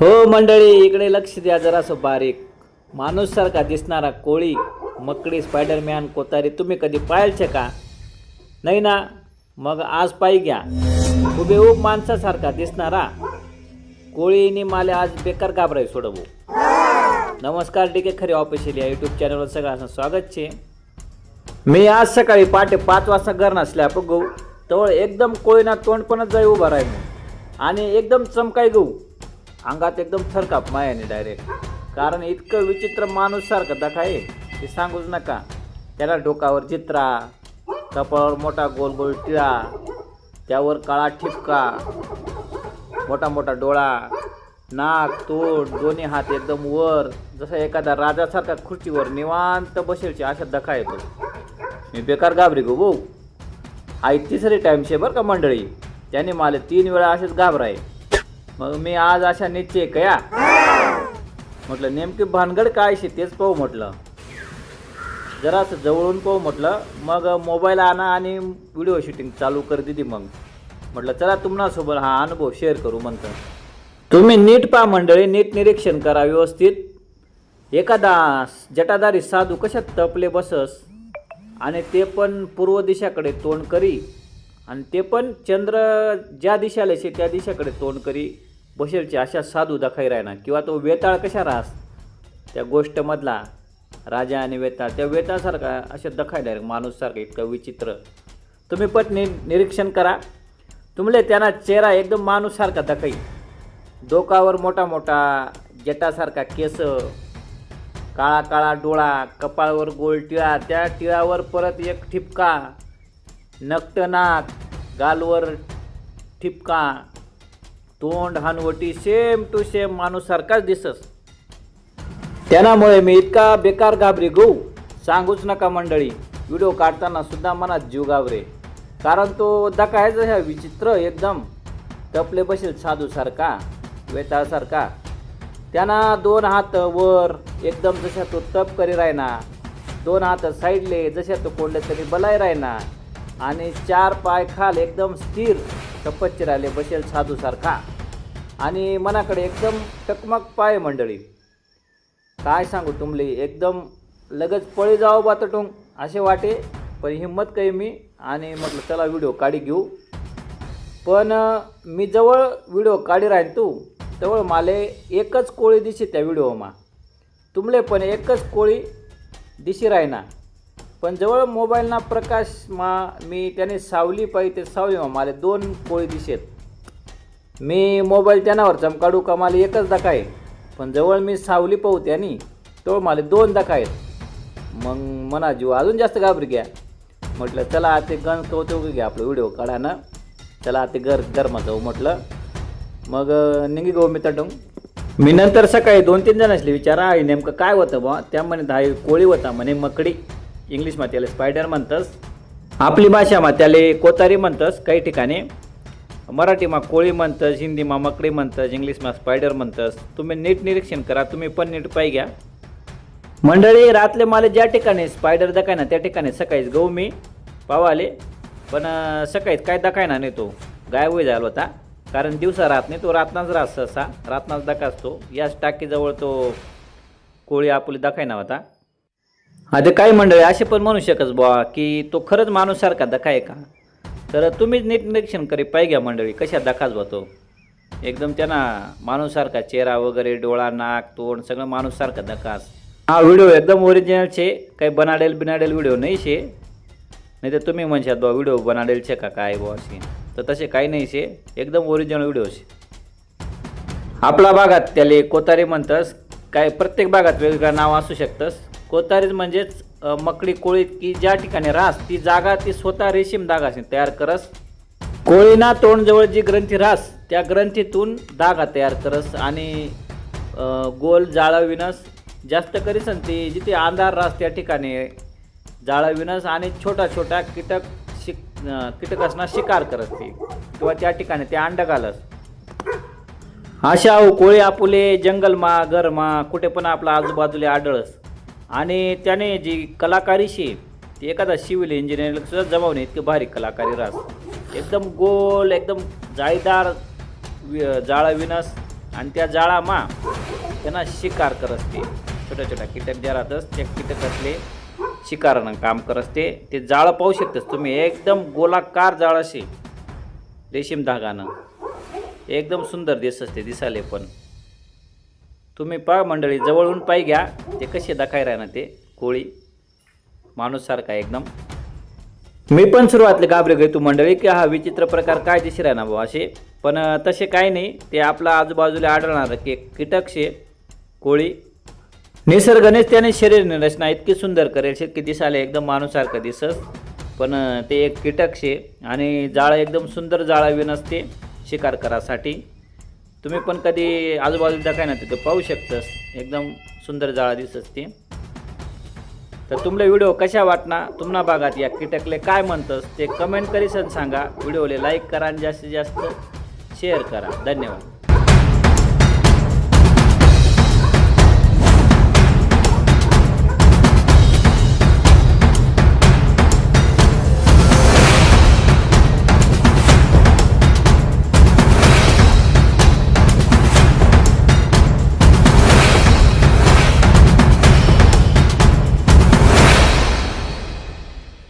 हो मंडळी इकडे लक्ष द्या जरासं बारीक. माणूससारखा दिसणारा कोळी मकडी स्पायडरमॅन कोतारी तुम्ही कधी पाहायचे का? नाही ना? मग आज पायी घ्या. उभेऊब माणसासारखा दिसणारा कोळीनी माले आज बेकार घाबराय सोडवू. नमस्कार डीके खरे ऑफिशियल या यूट्यूब चॅनलवर सगळ्यांचं स्वागत छे. मी आज सकाळी पहाटे पाच वाजता घर नसल्या बघू तवळ एकदम कोळीना तोंडपणच जाई उभा राहिलो आणि एकदम चमकाय गहू अंगात एकदम थरकाप मायाने डायरेक्ट कारण इतकं विचित्र माणूस सारखं आहे. ते सांगूच नका. त्याला डोकावर चित्रा कपाळावर मोठा गोल गोल टिळा त्यावर काळा ठिपका मोठा मोठा डोळा नाक तोंड दोन्ही हात एकदम वर. जसा एखादा राजासारखा खुर्चीवर निवांत बसेलची अशा दखा येतो मी बेकार घाबरी गो भाऊ. आई तिसरी टाईम शे बरं का मंडळी? त्याने मला तीन वेळा असेच घाबराय. मग मी आज अशा निश्चय कया म्हटलं नेमकी भानगड काय शे तेच पाहू म्हटलं. जरासं जवळून पाहू म्हटलं मग मोबाईल आणा आणि व्हिडिओ शूटिंग चालू कर दिली मग. म्हटलं चला तुम्हासोबत हा अनुभव शेअर करू म्हणतं. तुम्ही नीट पहा मंडळी नीट निरीक्षण करा व्यवस्थित. एखादा जटाधारी साधू कशात तपले बसस? आणि ते पण पूर्व दिशाकडे तोंड करी. आणि ते पण चंद्र ज्या दिशाला शे त्या दिशाकडे तोंड करी. बशेलचे अशा साधू दाखाई राहणार किंवा तो वेताळ कशा राहस? त्या गोष्टमधला राजा आणि वेताळ त्या वेताळसारखा अशा दखायला माणूससारखा इतकं विचित्र. तुम्ही पण नि निरीक्षण करा. तुमले त्यांना चेहरा एकदम माणूससारखा दखाई. डोकावर मोठा मोठा जटासारखा केस काळा काळा डोळा कपाळवर गोल टिळा त्या टिळावर परत एक ठिपका नक्त नाक गालवर ठिपका तोंड हानवटी सेम टू सेम माणूसारखाच दिसस. त्यामुळे मी इतका बेकार घाबरी गहू. सांगूच नका मंडळी व्हिडिओ काढताना सुद्धा मनात जीव घाबरे. कारण तो दकायचा ह्या विचित्र एकदम. टपले बसेल साधूसारखा वेताळसारखा त्यांना दोन हात वर एकदम जशा तो तप करी राहिना. दोन हात साईडले जशा तो कोंडले तरी बलाय राहिना. आणि चार पाय खाल एकदम स्थिर. टप्पच्चे राहिले बसेल साधूसारखा आणि मनाकडे एकदम टकमक पाय मंडळी. काय सांगू तुमले एकदम लगेच पळी जावं बातटून असे वाटे. पण हिंमत काही मी आणि म्हटलं चला व्हिडिओ काढी घेऊ. पण मी जवळ व्हिडिओ काढी राहीन तू. जवळ माले एकच कोळी दिशी त्या व्हिडिओमा. तुमले पण एकच कोळी दिशी राहिना. पण जवळ मोबाईलना प्रकाश मा मी त्याने सावली पाहिजे ते सावली मा. माले दोन कोळी दिसेत मी मोबाईल त्यानावर चमकाडू का? मला एकच दाखाय पण जवळ मी सावली पाहू त्यानी तो मला दोन दाखायत मग मना जीव अजून जास्त घाबरी घ्या. म्हटलं चला ते गण कौतुक घ्या आपलं व्हिडिओ काढा ना चला ते घर गरमा जाऊ म्हटलं. मग निघी गो मी तटून मी नंतर सकाळी दोन तीन जण असले विचारा आई नेमकं काय होतं बा? त्या म्हणे हा कोळी होता म्हणे मकडी. इंग्लिशमा त्याला स्पायडर म्हणतस आपली भाषामा त्याला कोतारी म्हणतस काही ठिकाणी. मराठीमा कोळी म्हणतस हिंदीमा मकडी म्हणतस इंग्लिशमा स्पायडर म्हणतस. तुम्ही नीट निरीक्षण करा तुम्ही पण नीट पाय घ्या. मंडळी रातले मला ज्या ठिकाणी स्पायडर दकायना त्या ठिकाणी सकाळीच गहू मी पावाले. पण अं, सकाळीच काय दकायना नाही तो? गायब होई झाला होता. कारण दिवसा राहत नाही तो रातनाच राहत सहसा रातनाच दकाच असतो याच टाकीजवळ तो कोळी आपली दखायना होता. आता काही मंडळी असे पण म्हणू शकत बुवा की तो खरंच माणूससारखा दखा आहे का? तर तुम्हीच नीट निरीक्षण करी पाहिजे घ्या मंडळी कशा धकाच बा तो? एकदम त्यांना माणूससारखा चेहरा वगैरे डोळा नाक तोंड सगळं माणूससारखा धकास हा व्हिडिओ एकदम ओरिजिनल छे काही बनाडेल बिनाडेल व्हिडिओ नाही शे. नाही तर तुम्ही म्हणशात बुवा व्हिडिओ बनाडेल छे का काय बुवा असे तर तसे काही नाही शे एकदम ओरिजिनल व्हिडिओ शे. आपल्या भागात त्याले कोतारी म्हणतस काय प्रत्येक भागात वेगवेगळं नाव असू शकतंस. कोतारीज म्हणजेच मकडी कोळी की ज्या ठिकाणी रास ती जागा ती स्वतः रेशीम धागा तयार करस. कोळीना तोंडजवळ जी ग्रंथी रास त्या ग्रंथीतून धागा तयार करस आणि गोल जाळविनस जास्त करीसन ती जिथे अंधार रास त्या ठिकाणी जाळविनस आणि छोटा छोटा कीटक शिक कीटकासना शिकार करत ती किंवा त्या ठिकाणी ते अंड घालस. अशा कोळी आपुले जंगलमा घरमा कुठे पण आपला आजूबाजूला आढळस. आणि त्याने जी कलाकारीशी ती एखादा सिव्हिल इंजिनिअर सुद्धा जमावणे इतकी भारी कलाकारी रास. एकदम गोल एकदम जाळीदार वि- विनस आणि त्या जाळामा त्यांना शिकार करत असते. छोट्या छोट्या कीटक ज्या राहतस त्या कीटकातले शिकारानं काम करत असते. ते जाळं पाहू शकतस तुम्ही. एकदम गोलाकार जाळ असे रेशीम धागानं. एकदम सुंदर दिसत असते दिसाले पण. तुम्ही पहा मंडळी जवळून पाय घ्या. ते कसे दाखाय ना ते? कोळी. माणूससारखा एकदम. मी पण सुरुवातले घाबरे घेतो मंडळी की हा विचित्र प्रकार काय दिशी ना भाऊ असे. पण तसे काही नाही. ते आपला आजूबाजूला आढळणार की एक कीटक शे कोळी. निसर्गनेच त्याने शरीर रचना इतकी सुंदर करेल. शे की दिसायला एकदम माणूसारखं दिसत. पण ते एक कीटक शे आणि जाळं एकदम सुंदर जाळावी विनसते शिकार करासाठी. तुम्ही पण कधी आजूबाजूला काय ना तिथं पाहू शकतस. एकदम सुंदर जाळा दिसत ते. तर तुमले व्हिडिओ कशा वाटना? तुम्हाला भागात या कीटकले काय म्हणतस? ते कमेंट करीसन सांगा. व्हिडिओले लाईक करा आणि जास्तीत जास्त शेअर करा. धन्यवाद.